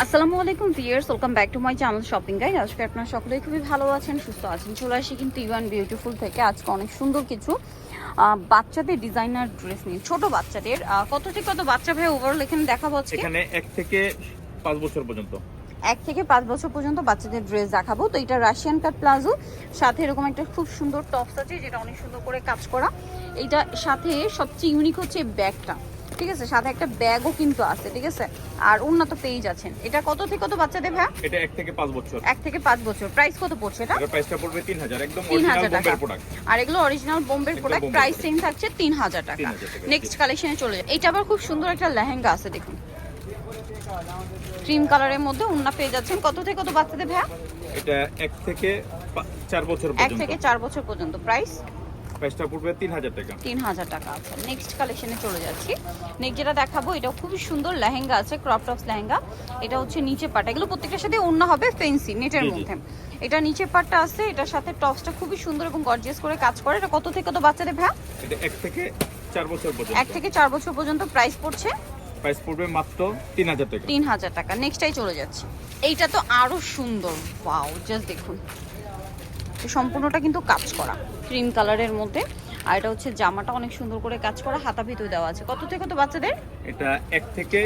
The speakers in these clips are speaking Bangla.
আসসালামু আলাইকুম viewers welcome back to my channel shopping guide আজকে আপনারা সকলেই খুবই ভালো আছেন সুস্থ আছেন। চলে আসি কিন্তু ইউয়ান বিউটিফুল থেকে। আজকে অনেক সুন্দর কিছু বাচ্চাদের ডিজাইনার ড্রেস নিয়ে। ছোট বাচ্চাদের কত থেকে কত বাচ্চা ভাই ওভারঅল এখানে দেখাবো আজকে? এখানে এক থেকে পাঁচ বছর পর্যন্ত। এক থেকে পাঁচ বছর পর্যন্ত বাচ্চাদের ড্রেস দেখাবো। তো এটা রাশিয়ান কাট প্লাজো সাথে এরকম একটা খুব সুন্দর টপস আছে যেটা অনেক সুন্দর করে কাজ করা। এইটা সাথে সবচেয়ে ইউনিক হচ্ছে ব্যাগটা। ঠিক আছে? সাথে একটা ব্যাগও কিন্তু আছে ঠিক আছে? আর উন্নত পেজ আছেন এটা কত থেকে কত বাচ্চাদের ভাই? এটা এক থেকে পাঁচ বছর। থেকে বছর। প্রাইস কত পড়ছে এটা? প্রাইসটা পড়বে তিন হাজার। একদম অরিজিনাল বোম্বের প্রোডাক্ট আর এগুলো অরিজিনাল বোম্বের প্রোডাক্ট প্রাইস। সেম থাকছে তিন হাজার টাকা। 3,000 টাকা, নেক্সট কালেকশনে চলে যায় এটা আবার খুব সুন্দর একটা লেহেঙ্গা আছে দেখুন। ক্রিম কালারের মধ্যে উন্না পেয়ে যাচ্ছেন। কত থেকে কত বাচ্চাদের ভাইয়া এটা এক থেকে চার বছর এক থেকে চার বছর পর্যন্ত। প্রাইস প্রাইসটা পড়বে তিন হাজার টাকা। তিন হাজার টাকা আছে। নেক্সট কালেকশনে চলে যাচ্ছি। নেক্সট যেটা দেখাবো এটা খুবই সুন্দর লেহেঙ্গা আছে ক্রপ টপস লেহেঙ্গা। এটা হচ্ছে নিচে পাট এগুলো প্রত্যেকটার সাথে অন্য হবে ফেন্সি নেটের। মধ্যে। এটা নিচে পাটটা আছে এটার সাথে টপসটা খুবই সুন্দর এবং গর্জিয়াস করে কাজ করে। এটা কত থেকে কত বাচ্চাদের ভাইয়া? এটা এক থেকে চার বছর পর্যন্ত। এক থেকে চার বছর পর্যন্ত প্রাইস পড়ছে? প্রাইস পড়বে মাত্র তিন হাজার টাকা। তিন হাজার টাকা নেক্সটাই চলে যাচ্ছে। এইটা তো আরও সুন্দর। ওয়াও জাস্ট দেখুন। সম্পূর্ণটা কিন্তু কাজ করা। ক্রিম কালারের মধ্যে। আর এটা হচ্ছে জামাটা অনেক সুন্দর করে কাজ করা হাতা ভিতরে দেওয়া আছে। কত থেকে কত বাচ্চাদের? এটা এক থেকে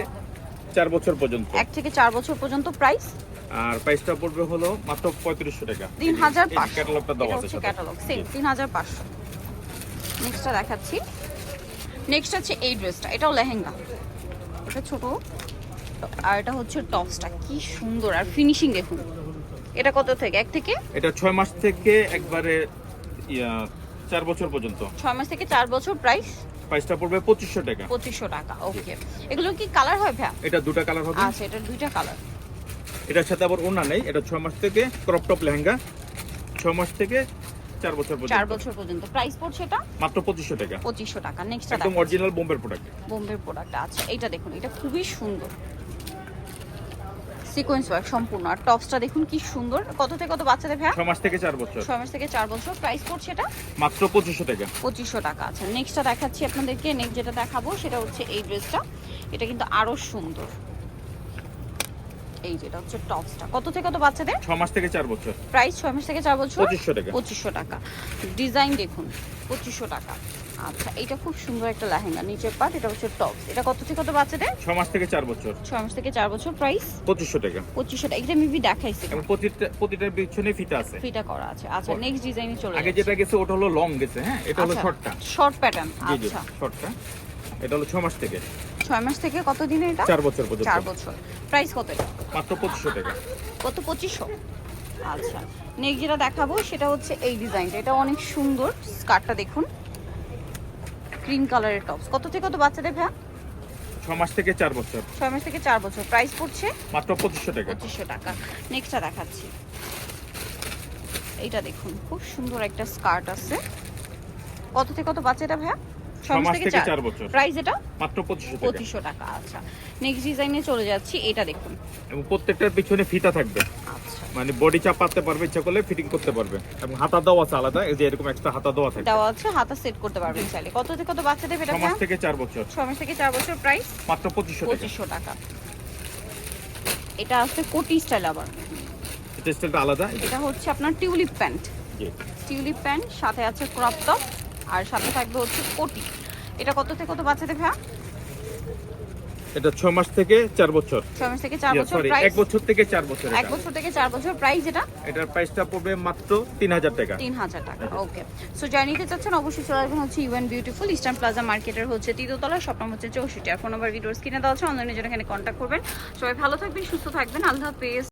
চার বছর পর্যন্ত। এক থেকে চার বছর পর্যন্ত প্রাইস আর প্রাইসটা পড়বে হলো মাত্র পঁয়ত্রিশশো টাকা। তিন হাজার পাঁচশো। ক্যাটালগটা দেওয়া আছে ক্যাটালগ সেম তিন হাজার পাঁচশো। নেক্সটটা দেখাচ্ছি। নেক্সট হচ্ছে এই ড্রেসটা এটাও লেহেঙ্গা। এটা ছোট। আর এটা হচ্ছে টপসটা কি সুন্দর। আর ফিনিশিং দেখুন। এটা কত থেকে? এক থেকে? এটা ছয় মাস থেকে একবারে চার বছর পর্যন্ত। ছয় মাস থেকে চার বছর প্রাইস প্রাইসটা পড়বে পঁচিশশো টাকা। পঁচিশশো টাকা ওকে এগুলো কি কালার হয় ভ্যা এটা দুটা কালার হবে। আচ্ছা এটার দুইটা কালার এটার সাথে আবার ওনা নেই এটা ছয় মাস থেকে ক্রপ টপ লেহেঙ্গা। ছয় মাস থেকে চার বছর চার পর্যন্ত বছর পর্যন্ত। প্রাইস পড়ছে এটা? মাত্র পঁচিশশো টাকা। পঁচিশশো টাকা নেক্সট একদম অরিজিনাল বোম্বের প্রোডাক্ট বোম্বের প্রোডাক্ট আছে এইটা দেখুন এটা খুবই সুন্দর। সিকোয়েন্স ওয়ার্ক সম্পূর্ণ। আর টপসটা দেখুন কি সুন্দর। কত থেকে কত বাচ্চাদের ভ্যা 6 মাস থেকে চার বছর। ছয় মাস থেকে চার বছর। প্রাইস পড়ছে এটা মাত্র 2500 টাকা। পঁচিশশো টাকা। আচ্ছা নেক্সটটা দেখাচ্ছি আপনাদেরকে। নেক্সট যেটা দেখাবো সেটা হচ্ছে এই ড্রেসটা এটা কিন্তু আরও সুন্দর। এই যেটা হচ্ছে টপসটা। কত থেকে কত বাচ্চাদের? ছ মাস থেকে চার বছর। প্রাইস ছয় মাস থেকে চার বছর? পঁচিশশো টাকা। পঁচিশশো টাকা। ডিজাইন দেখুন পঁচিশশো টাকা। আচ্ছা এটা খুব সুন্দর একটা লেহেঙ্গা নিচের পাট এটা হচ্ছে টপস। এটা কত থেকে কত বাচ্চাদের? ছ মাস থেকে চার বছর। ছয় মাস থেকে চার বছর প্রাইস পঁচিশশো টাকা। পঁচিশশো টাকা। এটা মেবি দেখাইছি। এবং প্রতিটা প্রতিটার পিছনে ফিতা আছে। ফিটা করা আছে। আচ্ছা নেক্সট ডিজাইনে চলে আগে যেটা গেছে ওটা হলো লং গেছে হ্যাঁ? এটা হলো শর্টটা শর্ট প্যাটার্ন আচ্ছা। শর্টটা এটা হলো ছ মাস থেকে। ছয় মাস থেকে কত দিনে এটা? চার বছর পর্যন্ত। চার বছর। প্রাইস কত এটা? মাত্র পঁচিশশো টাকা। কত পঁচিশশো? আচ্ছা। নেক্সট যেটা দেখাবো সেটা হচ্ছে এই ডিজাইনটা। এটা অনেক সুন্দর। স্কার্টটা দেখুন। ক্রিম কালারের টপস কত থেকে কত বাচ্চাদের ভ্যা ছ মাস থেকে চার বছর। ছয় মাস থেকে চার বছর। প্রাইস পড়ছে? মাত্র পঁচিশশো টাকা। পঁচিশশো টাকা। নেক্সটটা দেখাচ্ছি। এইটা দেখুন। খুব সুন্দর একটা স্কার্ট আছে। কত থেকে কত বাচ্চা এটা ভাইয়া ছ মাস থেকে বছর। প্রাইস এটা? মাত্র পঁচিশশো টাকা। আচ্ছা। নেক্সট ডিজাইনে চলে যাচ্ছি এটা দেখুন। এবং প্রত্যেকটার পিছনে ফিতা থাকবে। আচ্ছা। মানে বডি চাপাতে পারবে ইচ্ছা করলে ফিটিং করতে পারবে। এবং হাতা দেওয়া আছে আলাদা এই যে এরকম একটা হাতা দেওয়া থাকে দেওয়া আছে হাতা সেট করতে পারবেন চাইলে। কত থেকে কত বাচ্চা দেবে এটা থেকে বছর। থেকে বছর প্রাইস মাত্র টাকা। এটা আছে কোটি স্টাইল আবার। এটা স্টাইলটা আলাদা এটা হচ্ছে আপনার টিউলিপ প্যান্ট টিউলিপ প্যান্ট সাথে আছে ক্রপ টপ আর সাথে থাকবে হচ্ছে কোটি এটা কত থেকে কত বাচ্চাদের ভাইয়া? এটা ছ মাস থেকে চার বছর। ছয় মাস থেকে চার বছর সরি প্রাইস এক বছর থেকে চার বছর এক বছর থেকে চার বছর প্রাইস এটা এটার প্রাইসটা পড়বে মাত্র তিন হাজার টাকা। তিন হাজার টাকা ওকে সো যাই নিতে চাচ্ছেন অবশ্যই চলে আসবেন হচ্ছে ইউএন বিউটিফুল ইস্টার্ন প্লাজা মার্কেটের হচ্ছে তৃতীয়তলা শপ নম্বর হচ্ছে চৌষট্টি। আর ফোন নাম্বার ভিডিওস কিনে দেওয়া আছে অনলাইনে জন্য এখানে কন্ট্যাক্ট করবেন। সবাই ভালো থাকবেন সুস্থ থাকবেন। আল্লাহ হাফেজ।